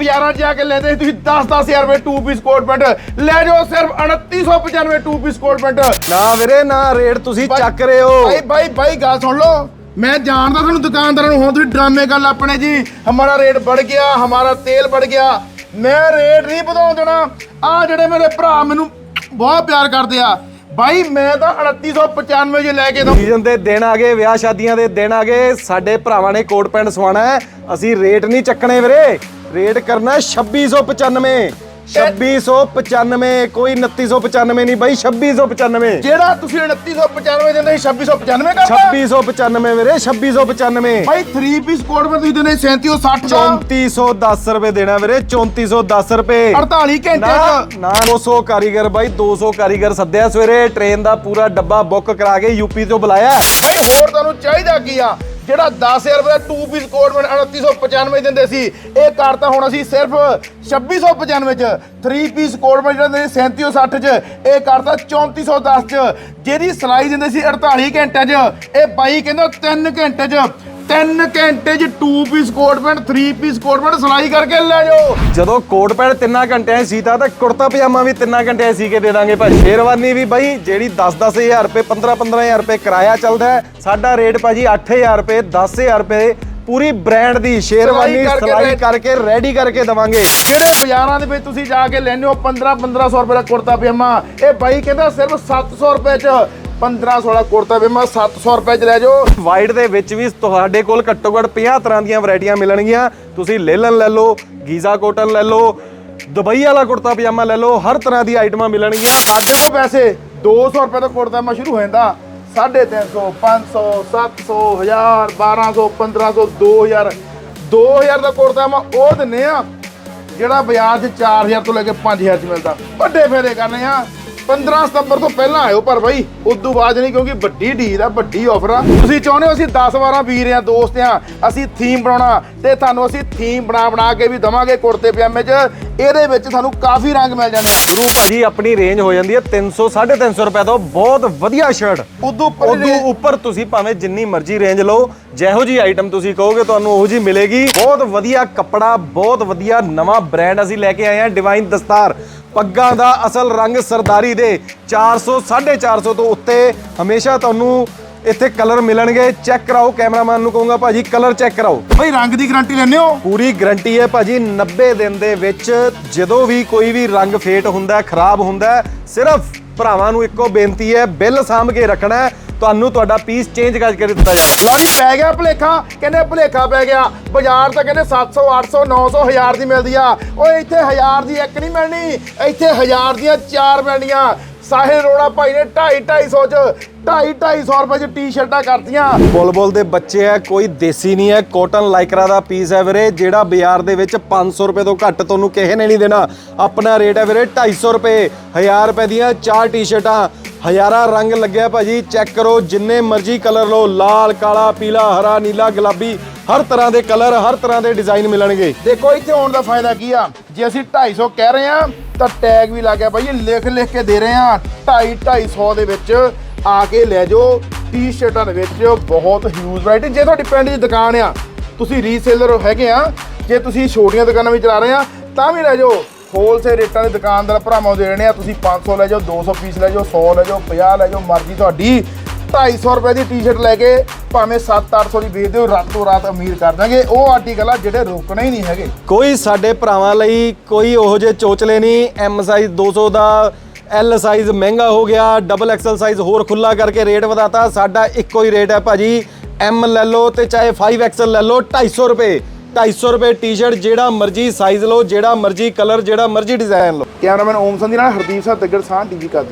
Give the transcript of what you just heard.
ਬਾਜ਼ਾਰਾਂ 'ਚ ਜਾ ਕੇ ਲੈਂਦੇ ਸੀ ਤੁਸੀਂ 10-10000 ਰੁਪਏ 2 ਪੀਸ ਕੋਟ ਪੈਂਟ ਲੈ ਜਾਓ ਸਿਰਫ 2995 2 ਪੀਸ ਕੋਟ ਪੈਂਟ ਨਾ ਵੀਰੇ ਨਾ ਰੇਟ ਤੁਸੀਂ ਚੱਕ ਰਹੇ ਹੋ। ਭਾਈ ਭਾਈ ਭਾਈ ਗੱਲ ਸੁਣ ਲਓ। ਮੈਂ ਜਾਣਦਾ ਤੁਹਾਨੂੰ ਦੁਕਾਨਦਾਰਾਂ ਨੂੰ ਹੁਣ ਤੁਸੀਂ ਡਰਾਮੇ ਗੱਲ ਆਪਣੇ ਜੀ। ਹਮਾਰਾ ਰੇਟ ਵੱਧ ਗਿਆ ਹਮਾਰਾ ਤੇਲ ਵੱਧ ਗਿਆ। ਮੈਂ ਰੇਟ ਨਹੀਂ ਵਧਾਉਣ ਦੇਣਾ। ਆ ਜਿਹੜੇ ਮੇਰੇ ਭਰਾ ਮੈਨੂੰ ਬਹੁਤ ਪਿਆਰ ਕਰਦੇ ਆ। ਭਾਈ ਮੈਂ ਤਾਂ 2995 ਜੇ ਲੈ ਕੇ ਦਊਂ। ਸੀਜ਼ਨ ਦੇ ਦਿਨ ਆ ਗਏ, ਵਿਆਹ ਸ਼ਾਦੀਆਂ ਦੇ ਦਿਨ ਆ ਗਏ, ਸਾਡੇ ਭਰਾਵਾਂ ਨੇ ਕੋਟ ਪੈਂਟ ਸਵਾਣਾ ਹੈ। ਅਸੀਂ ਰੇਟ ਨਹੀਂ ਚੱਕਣੇ ਵੀਰੇ ਰੇਟ ਕਰਨਾ 2695 2695 ਕੋਈ 2995 ਨਹੀਂ ਬਾਈ 2695 ਜਿਹੜਾ ਤੁਸੀਂ 2995 ਦਿੰਦੇ ਸੀ 2695 ਕਰਦਾ 2695 ਵੀਰੇ 2695 ਭਾਈ 3 ਪੀਸ ਕੋਟ ਵਿੱਚ ਤੁਸੀਂ ਦਿੰਦੇ 3760 ਦਾ 3410 ਰੁਪਏ ਦੇਣਾ ਵੀਰੇ 3410 ਰੁਪਏ। 48 ਘੰਟੇ ਚ। ਨਾ 200 ਕਾਰੀਗਰ ਬਾਈ 200 ਕਾਰੀਗਰ ਸੱਦਿਆ ਸਵੇਰੇ ਟ੍ਰੇਨ ਦਾ ਪੂਰਾ ਡੱਬਾ ਬੁੱਕ ਕਰਾ ਕੇ ਯੂਪੀ ਤੋਂ ਬੁਲਾਇਆ। ਭਾਈ ਹੋਰ ਤੁਹਾਨੂੰ ਚਾਹੀਦਾ ਕੀ ਆ? ਜਿਹੜਾ 10000 ਰੁਪਏ ਦਾ ਟੂ ਪੀਸ ਕੋਟ ਮੈਂ 2995 ਦਿੰਦੇ ਸੀ, ਇਹ ਕਰਤਾ ਹੁਣ ਅਸੀਂ ਸਿਰਫ 2695 ਚ 3 ਪੀਸ ਕੋਟ ਜਿਹੜਾ ਦਿੰਦੇ ਸੀ 3760 ਚ, ਇਹ ਕਰਤਾ 3410 ਚ, ਜਿਹਦੀ ਸਿਲਾਈ ਦਿੰਦੇ ਸੀ 48 ਘੰਟਿਆਂ ਚ, ਇਹ ਬਾਈ ਕਹਿੰਦਾ 3 ਘੰਟੇ ਚ। 3 ਘੰਟੇ ਚ 2 piece coat pant 3 piece coat pant ਸਿਲਾਈ ਕਰਕੇ ਲੈ ਜਾਓ। ਜਦੋਂ ਕੋਟ ਪੈਂਟ ਤਿੰਨਾਂ ਘੰਟਿਆਂ 'ਚ ਸੀਤਾ ਤਾਂ ਕੁੜਤਾ ਪਜਾਮਾ ਵੀ ਤਿੰਨਾਂ ਘੰਟਿਆਂ 'ਚ ਸੀ ਕੇ ਦੇ ਦਾਂਗੇ ਭਾਜੀ ਸ਼ੇਰਵਾਨੀ ਵੀ ਬਾਈ ਜਿਹੜੀ 10-10000 ਰੁਪਏ 15-15000 ਰੁਪਏ ਕਿਰਾਇਆ ਚੱਲਦਾ ਹੈ ਸਾਡਾ ਰੇਟ ਭਾਜੀ 8000 ਰੁਪਏ 10000 ਰੁਪਏ ਪੂਰੀ ਬ੍ਰਾਂਡ ਦੀ ਸ਼ੇਰਵਾਨੀ ਸਿਲਾਈ ਕਰਕੇ ਰੈਡੀ ਕਰਕੇ ਦਵਾਂਗੇ। ਜਿਹੜੇ ਬਾਜ਼ਾਰਾਂ ਦੇ ਵਿੱਚ ਤੁਸੀਂ ਜਾ ਕੇ ਲੈਣੇ ਹੋ 15 1500 ਰੁਪਏ ਦਾ ਕੁੜਤਾ ਪਜਾਮਾ ਇਹ ਬਾਈ ਕਹਿੰਦਾ ਸਿਰਫ 700 ਰੁਪਏ ਚ 1500 ਦਾ ਕੁੜਤਾ ਪਜਾਮਾ 700 ਰੁਪਏ ਚ ਲੈ ਜਾਓ। ਵਾਈਟ ਦੇ ਵਿੱਚ ਵੀ ਤੁਹਾਡੇ ਕੋਲ ਘੱਟੋ ਘੱਟ 50 ਤਰ੍ਹਾਂ ਦੀਆਂ ਵੈਰਾਈਟੀਆਂ ਮਿਲਣਗੀਆਂ। ਤੁਸੀਂ ਲੇਲਨ ਲੈ ਲਓ ਗੀਜ਼ਾ ਕੋਟਨ ਲੈ ਲਓ ਦੁਬਈ ਵਾਲਾ ਕੁੜਤਾ ਪਜਾਮਾ ਲੈ ਲਓ ਹਰ ਤਰ੍ਹਾਂ ਦੀ ਆਈਟਮਾਂ ਮਿਲਣਗੀਆਂ। ਸਾਡੇ ਕੋਲ ਵੈਸੇ 200 ਰੁਪਏ ਦਾ ਕੁੜਤਾ ਪਜਾਮਾ ਸ਼ੁਰੂ ਹੋ ਜਾਂਦਾ। 350 500 700 1000 1200 1500 2000 2000 ਦਾ ਕੁੜਤਾ ਪਜਾਮਾ ਉਹ ਦਿੰਨੇ ਆ ਜਿਹੜਾ ਬਾਜ਼ਾਰ 'ਚ 4000 ਤੋਂ ਲੈ ਕੇ 5000 'ਚ ਮਿਲਦਾ। ਵੱਡੇ ਫਾਇਦੇ ਕਰਨੇ ਆ। 15 ਸਤੰਬਰ ਤੋਂ ਪਹਿਲਾਂ ਆਇਓ ਪਰ ਬਾਈ ਉਦੋਂ ਬਾਅਦ ਨਹੀਂ ਕਿਉਂਕਿ ਵੱਡੀ ਡੀਲ ਆ ਵੱਡੀ ਆਫਰ ਆ। ਤੁਸੀਂ ਚਾਹੁੰਦੇ ਹੋ ਅਸੀਂ 10 12 ਵੀਰ ਆ ਦੋਸਤ ਆ ਅਸੀਂ ਥੀਮ ਬਣਾਉਣਾ ਤੇ ਤੁਹਾਨੂੰ ਅਸੀਂ ਥੀਮ ਬਣਾ ਬਣਾ ਕੇ ਵੀ ਦਵਾਂਗੇ ਕੁੜਤੇ ਪਜਾਮੇ 'ਚ। ਇਹਦੇ ਵਿੱਚ ਤੁਹਾਨੂੰ ਕਾਫੀ ਰੰਗ ਮਿਲ ਜਾਣੇ ਆ ਸ਼ੁਰੂ ਭਾਜੀ ਆਪਣੀ ਰੇਂਜ ਹੋ ਜਾਂਦੀ ਹੈ 300 350 ਰੁਪਏ ਤੋਂ ਬਹੁਤ ਵਧੀਆ ਸ਼ਰਟ ਉਦੋਂ ਉੱਪਰ ਤੁਸੀਂ ਭਾਵੇਂ ਜਿੰਨੀ ਮਰਜ਼ੀ ਰੇਂਜ ਲਓ ਜਿਹੋ ਜੀ ਆਈਟਮ ਤੁਸੀਂ ਕਹੋਗੇ ਤੁਹਾਨੂੰ ਉਹੋ ਜੀ ਮਿਲੇਗੀ। ਬਹੁਤ ਵਧੀਆ ਕੱਪੜਾ ਬਹੁਤ ਵਧੀਆ ਨਵਾਂ ਬ੍ਰਾਂਡ ਅਸੀਂ ਲੈ ਕੇ ਆਏ ਹਾਂ ਡਿਵਾਈਨ ਦਸਤਾਰ ਪੱਗਾਂ ਦਾ ਅਸਲ ਰੰਗ ਸਰਦਾਰੀ ਦੇ 400 450 ਤੋਂ ਉੱਤੇ। ਹਮੇਸ਼ਾ ਤੁਹਾਨੂੰ ਇੱਥੇ ਕਲਰ ਮਿਲਣਗੇ। ਚੈੱਕ ਕਰਾਓ ਕੈਮਰਾਮੈਨ ਨੂੰ ਕਹੂੰਗਾ ਭਾਜੀ ਕਲਰ ਚੈੱਕ ਕਰਾਓ। ਬਈ ਰੰਗ ਦੀ ਗਾਰੰਟੀ ਲੈਣੇ ਹੋ? ਪੂਰੀ ਗਰੰਟੀ ਹੈ ਭਾਜੀ 90 ਦਿਨ ਦੇ ਵਿੱਚ ਜਦੋਂ ਵੀ ਕੋਈ ਵੀ ਰੰਗ ਫੇਟ ਹੁੰਦਾ ਖਰਾਬ ਹੁੰਦਾ ਸਿਰਫ ਭਰਾਵਾਂ ਨੂੰ ਇੱਕੋ ਬੇਨਤੀ ਹੈ ਬਿੱਲ ਸਾਂਭ ਕੇ ਰੱਖਣਾ ਹੈ, ਤੁਹਾਨੂੰ ਤੁਹਾਡਾ ਪੀਸ ਚੇਂਜ ਕਰਕੇ ਦਿੱਤਾ ਜਾਵੇ। ਲਓ ਜੀ, ਪੈ ਗਿਆ ਭਲੇਖਾ। ਕਹਿੰਦੇ ਭਲੇਖਾ ਪੈ ਗਿਆ। ਬਾਜ਼ਾਰ ਤਾਂ ਕਹਿੰਦੇ 700 800 900 1000 ਦੀ ਮਿਲਦੀ ਆ। ਓਏ, ਇੱਥੇ 1000 ਦੀ ਇੱਕ ਨਹੀਂ ਮਿਲਣੀ। ਇੱਥੇ 1000 ਦੀਆਂ ਚਾਰ ਮਿਲਣੀਆਂ। ਸਾਹਿਲ ਰੋੜਾ ਭਾਈ ਨੇ 2.5 250 ਚ 2.5 250 ਰੁਪਏ ਚ ਟੀ-ਸ਼ਰਟਾਂ ਕਰਤੀਆਂ। ਬੁਲਬੁਲ ਦੇ ਬੱਚੇ ਹੈ ਕੋਈ ਦੇਸੀ ਨਹੀਂ ਹੈ ਕੋਟਨ ਲਾਈਕਰਾ ਦਾ ਪੀਸ ਹੈ ਵੀਰੇ, ਜਿਹੜਾ ਬਾਜ਼ਾਰ ਦੇ ਵਿੱਚ 500 ਰੁਪਏ ਤੋਂ ਘੱਟ ਤੁਹਾਨੂੰ ਕਿਸੇ ਨੇ ਨਹੀਂ ਦੇਣਾ। ਆਪਣਾ ਰੇਟ ਹੈ ਵੀਰੇ 250 ਰੁਪਏ। 1000 ਰੁਪਏ ਦੀਆਂ ਚਾਰ ਟੀ-ਸ਼ਰਟਾਂ ਹਜ਼ਾਰਾਂ ਰੰਗ ਲੱਗਿਆ ਭਾਜੀ ਚੈੱਕ ਕਰੋ, ਜਿੰਨੇ ਮਰਜ਼ੀ ਕਲਰ ਲਓ, ਲਾਲ, ਕਾਲਾ, ਪੀਲਾ, ਹਰਾ, ਨੀਲਾ, ਗੁਲਾਬੀ, ਹਰ ਤਰ੍ਹਾਂ ਦੇ ਕਲਰ ਹਰ ਤਰ੍ਹਾਂ ਦੇ ਡਿਜ਼ਾਈਨ ਮਿਲਣਗੇ। ਦੇਖੋ, ਇੱਥੇ ਆਉਣ ਦਾ ਫਾਇਦਾ ਕੀ ਆ? ਜੇ ਅਸੀਂ 250 ਕਹਿ ਰਹੇ ਆ ਤਾਂ ਟੈਗ ਵੀ ਲੱਗਿਆ ਭਾਈ ਲਿਖ ਲਿਖ ਕੇ ਦੇ ਰਹੇ ਆ 2.5 250 ਦੇ ਵਿੱਚ ਆ ਕੇ ਲੈ ਜਾਓ ਟੀ-ਸ਼ਰਟਾਂ ਦੇ ਵਿੱਚ ਬਹੁਤ ਹਿਊਜ ਵੈਰਾਈਟੀ ਜੇ ਤੁਹਾਡੀ ਪਿੰਡ ਦੀ ਦੁਕਾਨ ਆ, ਤੁਸੀਂ ਰੀਸੇਲਰ ਹੈਗੇ ਆ, ਜੇ ਤੁਸੀਂ ਛੋਟੀਆਂ ਦੁਕਾਨਾਂ ਵੀ ਚਲਾ ਰਹੇ ਆ, ਤਾਂ ਵੀ ਲੈ ਜਾਓ। ਹੋਲਸੇਲ ਰੇਟਾਂ ਦੇ ਦੁਕਾਨਦਾਰ ਭਰਾਵਾਂ ਦੇ ਰਹੇ ਆ ਤੁਸੀਂ 500 ਲੈ ਜਾਓ 200 ਪੀਸ ਲੈ ਜਾਓ 100 ਲੈ ਜਾਓ 50 ਲੈ ਜਾਓ, ਮਰਜ਼ੀ ਤੁਹਾਡੀ। 250 ਰੁਪਏ ਦੀ ਟੀ-ਸ਼ਰਟ ਲੈ ਕੇ ਭਾਵੇਂ 7-800 ਦੀ ਵੇਚ ਦਿਓ, ਰਾਤੋਂ ਰਾਤ ਅਮੀਰ ਕਰ ਦਾਂਗੇ। ਉਹ ਆਰਟੀਕਲ ਆ ਜਿਹੜੇ ਰੋਕਣੇ ਹੀ ਨਹੀਂ ਹੈਗੇ। ਕੋਈ ਸਾਡੇ ਭਰਾਵਾਂ ਲਈ ਕੋਈ ਉਹੋ ਜਿਹੇ ਚੋਚਲੇ ਨਹੀਂ। ਐਮ ਸਾਈਜ਼ 200 ਦਾ ਐਲ ਸਾਈਜ਼ ਮਹਿੰਗਾ ਹੋ ਗਿਆ ਡਬਲ ਐਕਸਲ ਸਾਈਜ਼ ਹੋਰ ਖੁੱਲਾ ਕਰਕੇ ਰੇਟ ਵਧਾਤਾ। ਸਾਡਾ ਇੱਕੋ ਹੀ ਰੇਟ ਹੈ ਭਾਜੀ। ਐਮ ਲੈ ਲਓ ਤੇ ਚਾਹੇ 5 ਐਕਸਲ ਲੈ ਲਓ 250 ਰੁਪਏ। 250 ਰੁਪਏ ਟੀ-ਸ਼ਰਟ ਜਿਹੜਾ ਮਰਜ਼ੀ ਸਾਈਜ਼ ਲਓ, ਜਿਹੜਾ ਮਰਜ਼ੀ ਕਲਰ ਜਿਹੜਾ ਮਰਜ਼ੀ ਡਿਜ਼ਾਈਨ ਲਓ। ਕੈਮਰਾਮੈਨ ਓਮ ਸੰਧੀ ਨਾਲ ਹਰਦੀਪ ਸਿੰਘ ਤੱਗੜ ਸਾਹ ਟੀਵੀ ਕਰਦੀ